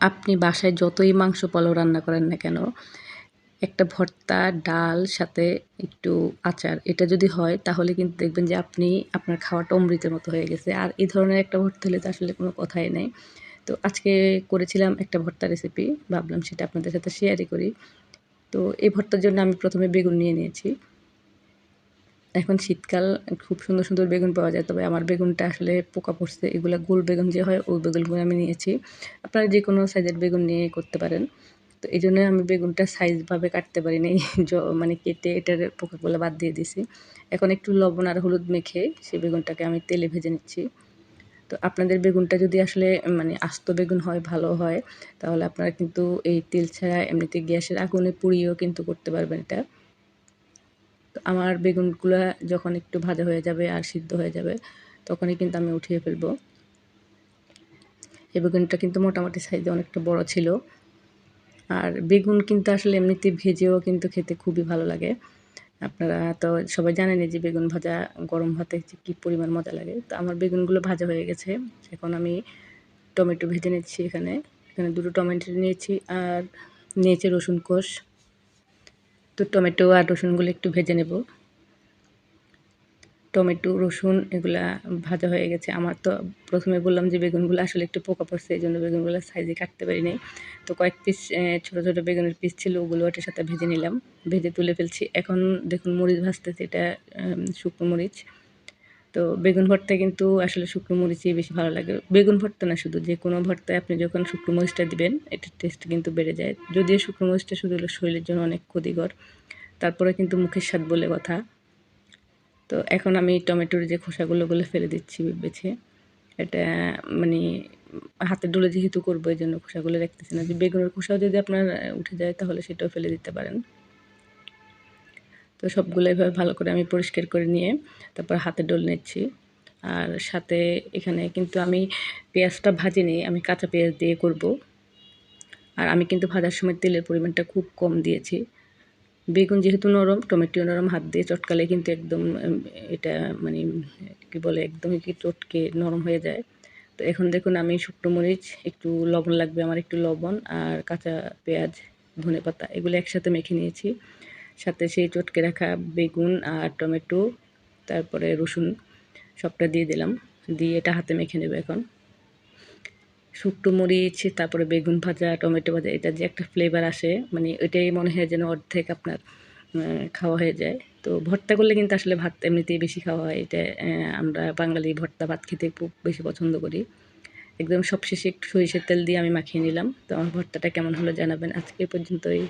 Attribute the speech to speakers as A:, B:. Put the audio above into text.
A: আপনি বাসায় যতই মাংস পোলাও রান্না করেন না কেন, একটা ভর্তা, ডাল, সাথে একটু আচার, এটা যদি হয় তাহলে কিন্তু দেখবেন যে আপনি, আপনার খাওয়াটা অমৃতের মতো হয়ে গেছে। আর এই ধরনের একটা ভর্তা হলে তো আসলে কোনো কথাই নেই। তো আজকে করেছিলাম একটা ভর্তা রেসিপি ভাবলাম সেটা আপনাদের সাথে শেয়ারই করি। তো এই ভর্তার জন্য আমি প্রথমে বেগুন নিয়ে নিয়েছি। এখন শীতকাল খুব সুন্দর সুন্দর বেগুন পাওয়া যায়, তবে আমার বেগুনটা আসলে পোকা পড়ছে, এগুলো গোল বেগুন যে হয়, ওই বেগুনগুলো আমি নিয়েছি। আপনারা যে কোনো সাইজের বেগুন নিয়ে করতে পারেন। তো এই জন্য আমি বেগুনটা সাইজভাবে কাটতে পারিনি মানে কেটে এটার পোকাগুলো বাদ দিয়ে দিছি। এখন একটু লবণ আর হলুদ মেখে সেই বেগুনটাকে আমি তেলে ভেজে নিচ্ছি। তো আপনাদের বেগুনটা যদি আসলে মানে আস্ত বেগুন হয়, ভালো হয়, তাহলে আপনারা কিন্তু এই তেল ছাড়া এমনিতে গ্যাসের আগুনে পুড়িয়েও কিন্তু করতে পারবেন এটা। তো আমার বেগুনগুলো যখন একটু ভাজা হয়ে যাবে আর সিদ্ধ হয়ে যাবে, তখনই কিন্তু আমি উঠিয়ে ফেলব। এই বেগুনটা কিন্তু মোটামুটি সাইজে অনেকটা বড় ছিল। আর বেগুন কিন্তু আসলে এমনিতে ভেজেও কিন্তু খেতে খুবই ভালো লাগে। আপনারা তো সবাই জানেনই যে বেগুন ভাজা গরম ভাতে কী পরিমাণ মজা লাগে। তো আমার বেগুনগুলো ভাজা হয়ে গেছে। এখন আমি টমেটো ভেজে নিচ্ছি এখানে। এখানে দুটো টমেটো নিয়েছি আর নিয়েছি রসুন কোষ। তো টমেটো আর রসুনগুলো একটু ভেজে নেব। টমেটো, রসুন এগুলা ভাজা হয়ে গেছে। আমার তো প্রথমে বললাম যে বেগুনগুলো আসলে একটু পোকা পড়ছে, এই জন্য বেগুনগুলো সাইজে কাটতে পারি পারিনি তো কয়েক পিস ছোটো ছোটো বেগুনের পিস ছিল, ওগুলো ওটার সাথে ভেজে নিলাম। ভেজে তুলে ফেলছি। এখন দেখুন মরিচ ভাজতেছে, এটা শুকনো মরিচ। তো বেগুন ভর্তা কিন্তু আসলে শুকনো মরিচই বেশি ভালো লাগে। বেগুন ভর্তা না শুধু, যে কোনো ভর্তায় আপনি যখন শুকনো মরিচটা দিবেন, এটার টেস্ট কিন্তু বেড়ে যায়। যদিও শুকনো মরিচটা শুধু শরীরের জন্য অনেক ক্ষতিকর, তারপরে কিন্তু মুখের স্বাদ বলে কথা। তো এখন আমি টমেটোর যে খোসাগুলো গুলো ফেলে দিচ্ছি বেছে। এটা মানে হাতে ডুলে যেহেতু করব এই জন্য খোসাগুলো রাখতেছি না। যে বেগুনের খোসাও যদি আপনার উঠে যায়, তাহলে সেটাও ফেলে দিতে পারেন। তো সবগুলো এভাবে ভালো করে আমি পরিষ্কার করে নিয়ে তারপর হাতে ডোল নিচ্ছি। আর সাথে এখানে কিন্তু আমি পেঁয়াজটা ভাজি ভাজিনি আমি কাঁচা পেঁয়াজ দিয়ে করব। আর আমি কিন্তু ভাজার সময় তেলের পরিমাণটা খুব কম দিয়েছি। বেগুন যেহেতু নরম, টমেটো নরম হাত দিয়ে চটকালে কিন্তু একদম এটা মানে কি বলে, একদমই কি চটকে নরম হয়ে যায়। তো এখন দেখুন আমি শুকনো মরিচ, একটু লবণ লাগবে, আমার একটু লবণ আর কাঁচা পেঁয়াজ ধনে পাতা এগুলো একসাথে মেখে নিয়েছি। সাথে সেই চটকে রাখা বেগুন আর টমেটো, তারপরে রসুন সবটা দিয়ে দিলাম। দিয়ে এটা হাতে মেখে নেবে এখন। শুকনো মরিচ, তারপরে বেগুন ভাজা, টমেটো ভাজা, এটা যে একটা ফ্লেভার আসে মানে ওইটাই মনে হয় যেন অর্ধেক আপনার খাওয়া হয়ে যায়। তো ভর্তা করলে কিন্তু আসলে ভাত এমনিতেই বেশি খাওয়া হয়। এটা আমরা বাঙালি ভর্তা ভাত খেতে খুব বেশি পছন্দ করি। একদম সবশেষে একটু সরিষার তেল দিয়ে আমি মাখিয়ে নিলাম। তো আমার ভর্তাটা কেমন হলো জানাবেন। আজকে পর্যন্তই।